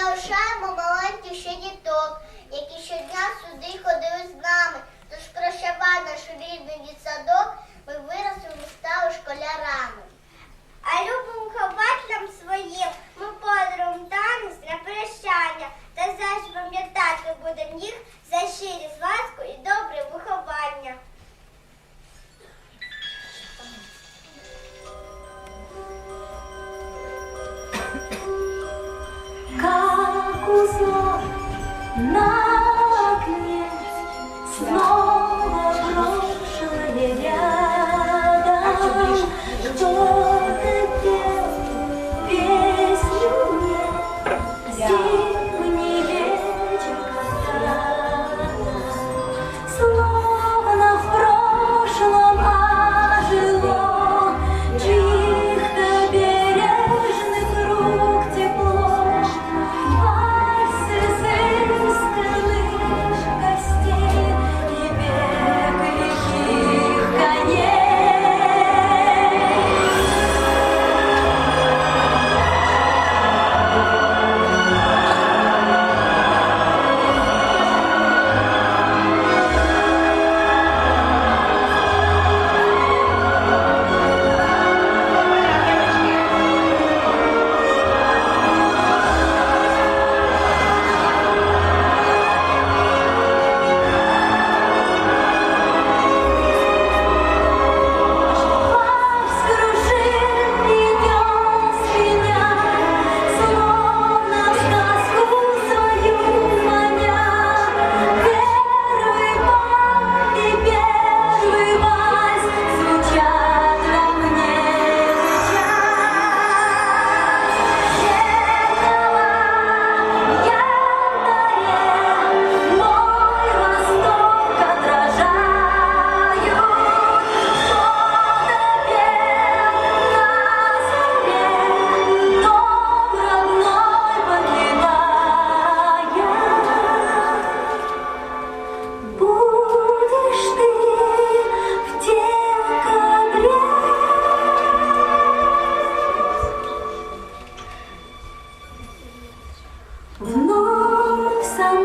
залишаємо маленьких ще діток, які щодня сюди ходили з 좀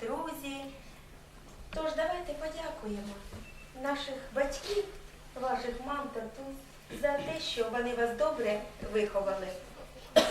друзі. Тож давайте подякуємо наших батьків, ваших мам, тату за те, що вони вас добре виховали.